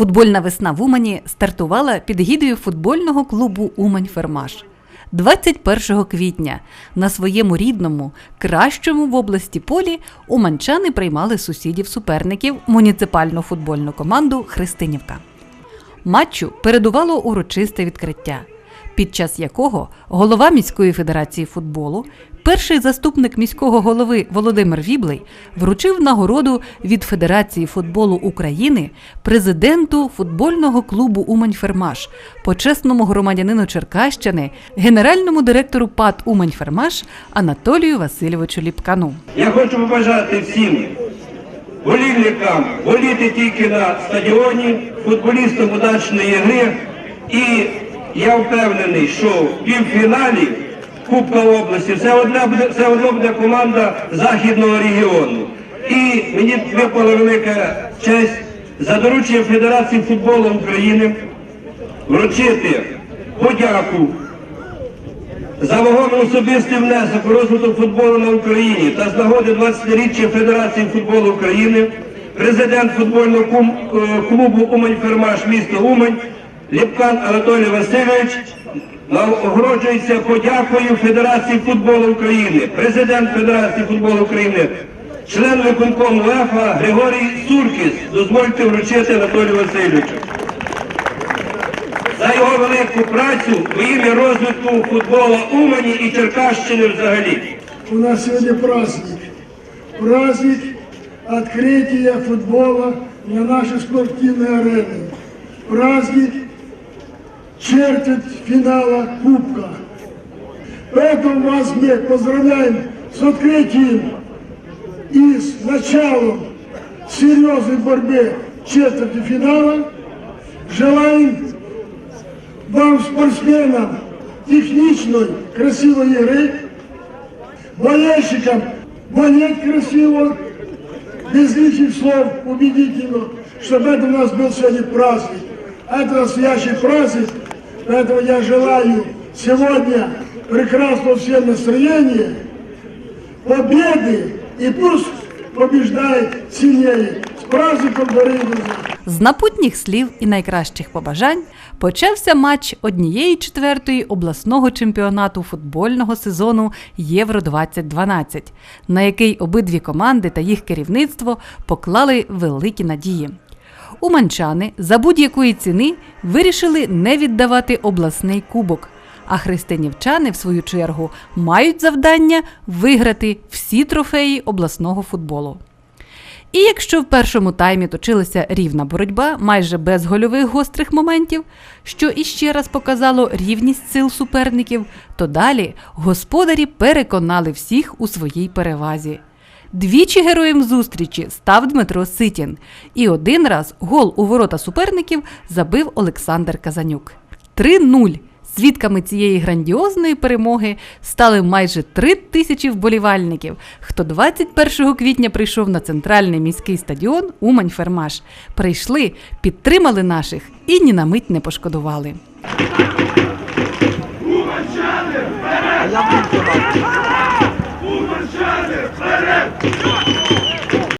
Футбольна весна в Умані стартувала під гідою футбольного клубу Умань Фермаш. 21 квітня на своєму рідному, кращому в області полі уманчани приймали сусідів-суперників муніципальну футбольну команду Христинівка. Матчу передувало урочисте відкриття, під час якого голова міської федерації футболу, перший заступник міського голови Володимир Віблий вручив нагороду від Федерації футболу України президенту футбольного клубу Умань-Фермаш, почесному громадянину Черкащини, генеральному директору ПАД Умань-Фермаш Анатолію Васильовичу Ліпкану. Я хочу побажати всім болільникам боліти тільки на стадіоні, футболістам удачної гри. І я впевнений, що в півфіналі Кубка області все буде, все одно буде команда західного регіону. І мені випала велика честь за дорученням Федерації футболу України вручити подяку за вагомий особистий внесок у розвиток футболу на Україні та з нагоди 20-річчя Федерації футболу України, президент футбольного е, клубу Умань Фермаш міста Умань Ліпкан Анатолій Васильович нагороджується подякою Федерації футболу України, президент Федерації футболу України, член виконкому УЕФА Григорій Суркіс. Дозвольте вручити Анатолію Васильовичу за його велику працю в ім'я розвитку футболу Умані і Черкащини взагалі. У нас сегодня праздник. Праздник открытия футбола на нашей спортивной арене. Праздник четверть финала Кубка. Поэтому вас мы поздравляем с открытием и с началом серьезной борьбы четверти финала. Желаем вам, спортсменам, техничной, красивой игры, болельщикам болеть красиво, без лишних слов, убедительно, чтобы это у нас был сегодня праздник. Это настоящий праздник, поэтому я желаю сегодня прекрасного всем настроения, победы и пусть побеждает сильнее. С праздником, дорогие друзья! З напутніх слів і найкращих побажань почався матч однієї четвертої обласного чемпіонату футбольного сезону Євро 2012 на який обидві команди та їх керівництво поклали великі надії. Уманчани за будь-якої ціни вирішили не віддавати обласний кубок. А христинівчани, в свою чергу, мають завдання виграти всі трофеї обласного футболу. І якщо в першому таймі точилася рівна боротьба, майже без гольових гострих моментів, що іще раз показало рівність сил суперників, то далі господарі переконали всіх у своїй перевазі. Двічі героєм зустрічі став Дмитро Ситін, і один раз гол у ворота суперників забив Олександр Казанюк. 3-0. Свідками цієї грандіозної перемоги стали майже три тисячі вболівальників, хто 21 квітня прийшов на центральний міський стадіон Умань Фермаш. Прийшли, підтримали наших і ні на мить не пошкодували. А